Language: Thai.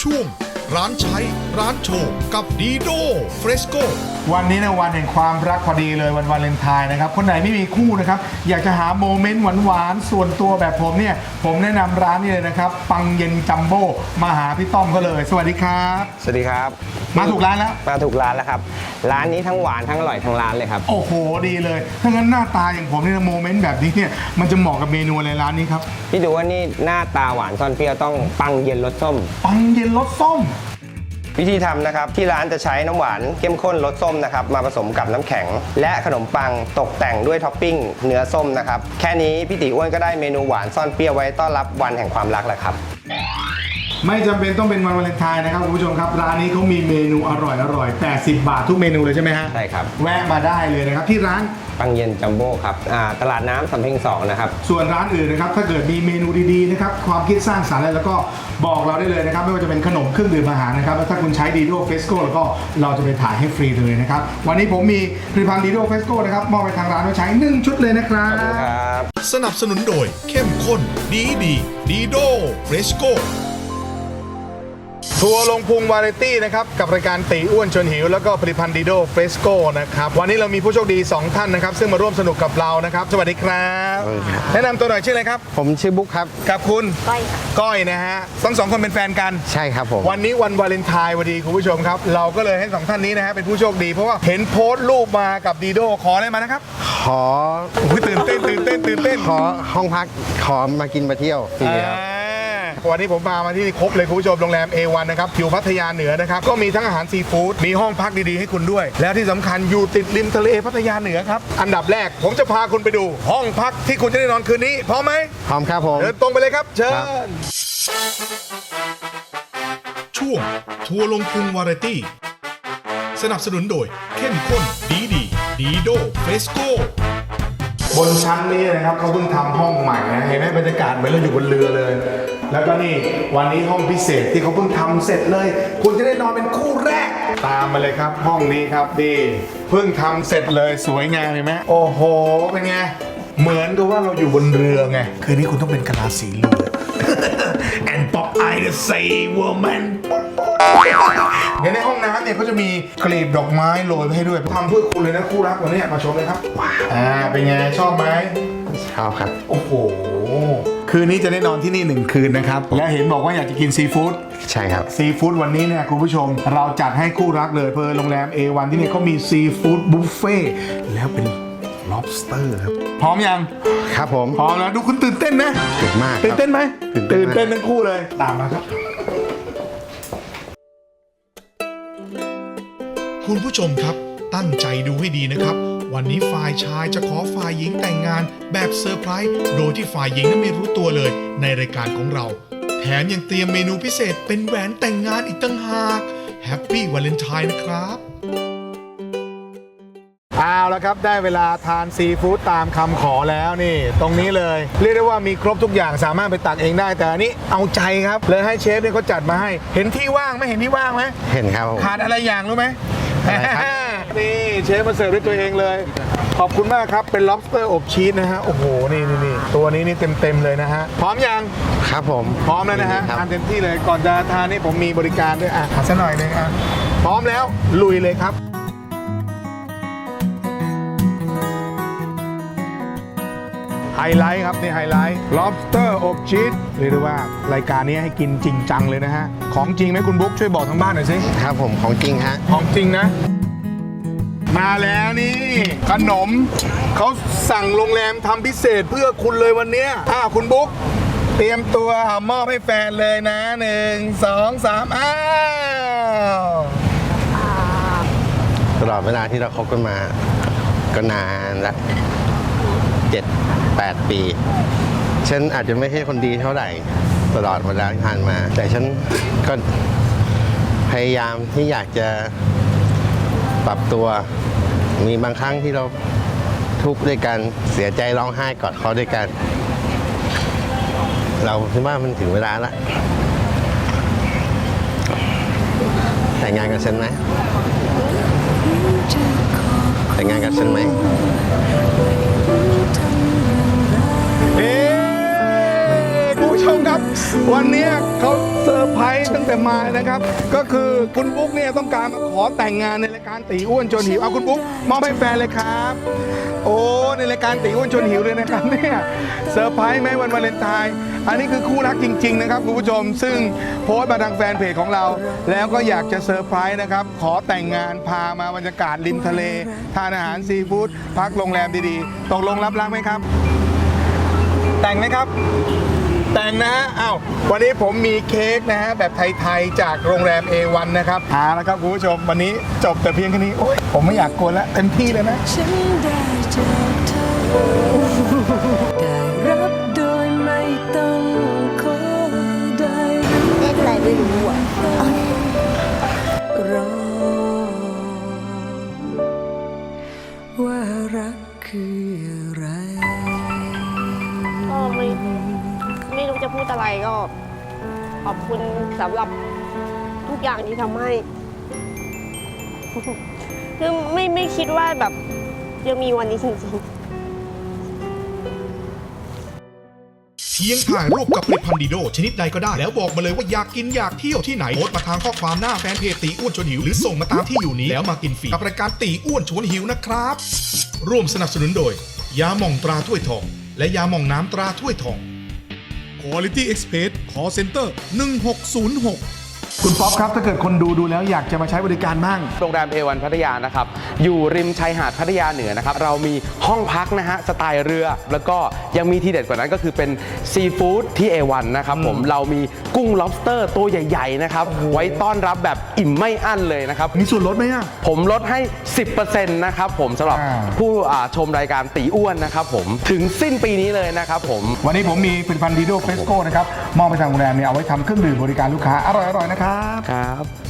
ช่วง ร้านใช้ ร้านโชว์กับดีโดเฟรสโกวันนี้นะวันแห่งความรักพอดีเลยวันวาเลนไทน์นะครับ คนไหนไม่มีคู่นะครับ อยากจะหาโมเมนต์หวานๆ ส่วนตัวแบบผมเนี่ย ผมแนะนำร้านนี้เลยนะครับ ปังเย็นจัมโบ้มาหาพี่ต้อมก็เลย สวัสดีครับ สวัสดีครับ มาถูกร้านแล้ว มาถูกร้านแล้วครับ ร้านนี้ทั้งหวานทั้งอร่อยทั้งร้านเลยครับ โอ้โหดีเลยถ้างั้นหน้าตาอย่างผมเนี่ยโมเมนต์แบบนี้เนี่ยมันจะเหมาะกับเมนูอะไรร้านนี้ครับพี่ดูว่านี่หน้าตาหวานซ่อนเปรี้ยวต้องปังเย็นรสส้ม ปังเย็นรสส้ม วิธีทำนะครับที่ร้านจะใช้น้ำหวานเข้มข้นรสส้มนะครับมาผสมกับน้ำแข็ง และขนมปังตกแต่งด้วยท็อปปิ้งเนื้อส้มนะครับแค่นี้พี่ติอ้วนก็ได้เมนูหวานซ่อนเปรี้ยวไว้ต้อนรับวันแห่งความรักแล้วครับ ไม่จำเป็นต้องเป็นวันวาเลนไทน์นะครับคุณผู้ชมครับ ร้านนี้เขามีเมนูอร่อยอร่อย80 บาททุกเมนูเลยใช่ไหมฮะใช่ครับ แวะมาได้เลยนะครับที่ร้าน ปังเย็นจัมโบ้ครับอ่าตลาดน้ำสำเพ็งสองนะครับ ส่วนร้านอื่นนะครับถ้าเกิดมีเมนูดีๆนะครับความคิดสร้างสรรค์อะไรแล้วก็บอกเราได้เลยนะครับ ไม่ว่าจะเป็นขนมเครื่องดื่มอาหารนะครับแล้วถ้าคุณใช้ดีโดเฟสโก้แล้วก็เราจะไปถ่ายให้ฟรีเลยนะครับ วันนี้ผมมีผลิตภัณฑ์ดีโดเฟสโก้นะครับมอบไปทางร้านไว้ใช้1ชุดเลยนะครับขอบคุณครับ สนับสนุนโดยเข้มข้นดีดีดีโดเฟรสโก ทัวร์ลงพุงวาไรตี้นะครับ กับรายการตีอ้วนชวนหิว แล้วก็ผลิตภัณฑ์ดีโดเฟสโก้นะครับ วันนี้เรามีผู้โชคดี 2 ท่านนะครับ ซึ่งมาร่วมสนุกกับเรานะครับสวัสดีครับ สวัสดีครับ แนะนำตัวหน่อยชื่ออะไรครับ ผมชื่อบุ๊คครับ กับคุณก้อยค่ะ ก้อยนะฮะทั้งสองคนเป็นแฟนกัน ใช่ครับผมวันนี้วันวาเลนไทน์พอดีคุณผู้ชมครับ เราก็เลยให้สองท่านนี้นะฮะเป็นผู้โชคดีเพราะว่าเห็นโพสต์รูปมากับดีโดขออะไรมานะครับขอ โอ้ยตื่นเต้นตื่นเต้นตื่นเต้นขอห้องพักขอมากินมาเที่ยวฟรีครับ อ่า วันนี้ผมมามาที่นี่ครบเลยคุณผู้ชมโรงแรม A1 นะครับอยู่พัทยาเหนือนะครับก็มีทั้งอาหารซีฟู้ดมีห้องพักดีๆให้คุณด้วย แล้วที่สำคัญอยู่ติดริมทะเลพัทยาเหนือครับอันดับแรกผมจะพาคุณไปดู ห้องพักที่คุณจะได้นอนคืนนี้พร้อมไหมพร้อมครับผมเดินตรงไปเลยครับ เชิครับญช่วงทัวร์ลงพุงวาไรตี้สนับสนุนโดยเข้มข้นดีดีดีโดเฟรสโก บนชั้นนี้นะครับเขาเพิ่งทำห้องใหม่นะเห็นไหมบรรยากาศเหมือนเราอยู่บนเรือเลย แล้วก็นี่วันนี้ห้องพิเศษที่เขาเพิ่งทำเสร็จเลย คุณจะได้นอนเป็นคู่แรก ตามมาเลยครับห้องนี้ครับดีเพิ่งทำเสร็จเลยสวยงามเห็นไหมโอ้โหเป็นไงเหมือนกับว่าเราอยู่บนเรือไงคืนนี้คุณต้องเป็นกะลาสีเรือ and pop I the say woman เดี๋ยวในห้องน้ำเนี่ยเขาจะมีกลีบดอกไม้โรยไปให้ด้วยทำเพื่อคุณเลยนะคู่รักวันนี้มาชมเลยครับว้าวอ่าเป็นไงชอบไหมชอบครับ โอ้โห คืนนี้จะได้นอนที่นี่หนึ่งคืนนะครับ และเห็นบอกว่าอยากจะกินซีฟู้ด ใช่ครับ ซีฟู้ดวันนี้เนี่ยคุณผู้ชม เราจัดให้คู่รักเลยเพอโรงแรม A1 ที่นี่เขามีซีฟู้ดบุฟเฟ่แล้วเป็น lobster ครับ พร้อมยัง ครับผม พร้อมแล้วดูคุณตื่นเต้นนะตื่นมากครับตื่นเต้นไหมตื่นเต้นมากเต้นทั้งคู่เลย ตามมาครับ คุณผู้ชมครับ ตั้งใจดูให้ดีนะครับ วันนี้ฝ่ายชายจะขอฝ่ายหญิงแต่งงาน แบบเซอร์ไพรส์โดยที่ฝ่ายหญิงนั้นไม่รู้ตัวเลย ในรายการของเรา แถมยังเตรียมเมนูพิเศษเป็นแหวนแต่งงานอีกตั้งหากแฮปปี้วาเลนไทน์นะครับเอาละครับ ได้เวลาทานซีฟู้ดตามคำขอแล้วนี่ ตรงนี้เลย เรียกได้ว่ามีครบทุกอย่างสามารถไปตักเองได้ แต่อันนี้เอาใจครับ เลยให้เชฟเนี่ยเขาจัดมาให้ เห็นที่ว่างไหมเห็นที่ว่างไหมเห็นครับผมขาดอะไรอย่างรู้ไหมอะไรครับ นี่เชฟมาเสิร์ฟด้วยตัวเองเลย ขอบคุณมากครับ เป็น lobster อบชีสนะฮะ โอ้โห นี่นี่นี่ตัวนี้นี่เต็มๆเลยนะฮะ พร้อมยัง ครับผมพร้อมแล้วนะฮะครับ ทานเต็มที่เลย ก่อนจะทานนี่ผมมีบริการด้วย อะขัดซะหน่อยหนึงอะ พร้อมแล้ว ลุยเลยครับ ไฮไลท์ครับนี่ไฮไลท์ lobster อบชีสเรียกได้ว่ารายการนี้ให้กินจริงจังเลยนะฮะ ของจริงไหมคุณบุ๊กช่วยบอกทางบ้านหน่อยสิ ครับผมของจริงฮะ ของจริงนะ มาแล้วนี่ ขนม เขาสั่งโรงแรมทำพิเศษเพื่อคุณเลยวันเนี้ยอ่าคุณบุ๊กเตรียมตัวมอบให้แฟนเลยนะหนึ่งสองสามอ้าว ตลอดเวลาที่เราคบกันมา ก็นานละ เจ็ดแปดปี ฉันอาจจะไม่ใช่คนดีเท่าไหร่ตลอดเวลาที่ผ่านมา แต่ฉันก็พยายามที่อยากจะปรับตัว มีบางครั้งที่เราทุกข์ด้วยกันเสียใจร้องไห้กอดเขาด้วยกัน เราคิดว่ามันถึงเวลาละแต่งงานกับฉันไหมแต่งงานกับฉันไหม วันนี้เขาเซอร์ไพรส์ตั้งแต่มานะครับ ก็คือคุณบุ๊กเนี่ยต้องการมาขอแต่งงานในรายการตีอ้วนชวนหิวเอาคุณบุ๊กมอบให้แฟนเลยครับ โอ้ในรายการตีอ้วนชวนหิวเลยนะครับเนี่ยเซอร์ไพรส์ไหมวันวาเลนไทน์อันนี้คือคู่รักจริง ๆ นะครับคุณผู้ชม ซึ่งโพสต์มาทางแฟนเพจของเรา แล้วก็อยากจะเซอร์ไพรส์นะครับ ขอแต่งงานพามาบรรยากาศริมทะเล ทานอาหารซีฟู้ดพักโรงแรมดีๆตกลงรับรักไหมครับ แต่งไหมครับ แต่งนะฮะอ้าววันนี้ผมมีเค้กนะฮะแบบไทยๆจากโรงแรม A1 นะครับหาแล้วครับคุณผู้ชมวันนี้จบแต่เพียงแค่นี้โอ๊ยผมไม่อยากกวนแล้วเต็มที่เลยนะ ฉันได้เจอเธอได้รับโดยไม่ต้องขอได้รู้เลขอะไรไม่รู้อะร ก็ขอบคุณสำหรับทุกอย่างที่ทำให้ คือไม่ไม่คิดว่าแบบจะมีวันนี้จริงๆ เพียงถ่ายรูปกับผลิตภัณฑ์ดีโด ชนิดใดก็ได้ แล้วบอกมาเลยว่าอยากกินอยากเที่ยวที่ไหนโพสต์มาทางข้อความหน้าแฟนเพจตีอ้วนชวนหิว หรือส่งมาตามที่อยู่นี้ แล้วมากินฟรีกับรายการตีอ้วนชวนหิวนะครับ ร่วมสนับสนุนโดย ยาหม่องตราถ้วยทอง และยาหม่องน้ำตราถ้วยทอง Quality Express Call Center 1606 คุณป๊อปครับ ถ้าเกิดคนดูดูแล้วอยากจะมาใช้บริการบ้าง โรงแรมเอวันพัทยานะครับ อยู่ริมชายหาดพัทยาเหนือนะครับ เรามีห้องพักนะฮะ สไตล์เรือ แล้วก็ยังมีทีเด็ดกว่านั้นก็คือเป็นซีฟู้ดที่ A1 นะครับผม เรามีกุ้ง lobster ตัวใหญ่ ๆ นะครับ ไว้ต้อนรับแบบอิ่มไม่อั้นเลยนะครับ มีส่วนลดไหมอะ ผมลดให้ 10%นะครับผมสำหรับอ่า ผู้อ่าชมรายการตีอ้วนนะครับผม ถึงสิ้นปีนี้เลยนะครับผม วันนี้ผมมีผลิตภัณฑ์ดีโดเฟสโก้นะครับมอบไปทางโรงแรมเนี่ยเอาไว้ทำเครื่องดื่มบริการลูกค้าอร่อยๆนะครับ ครับ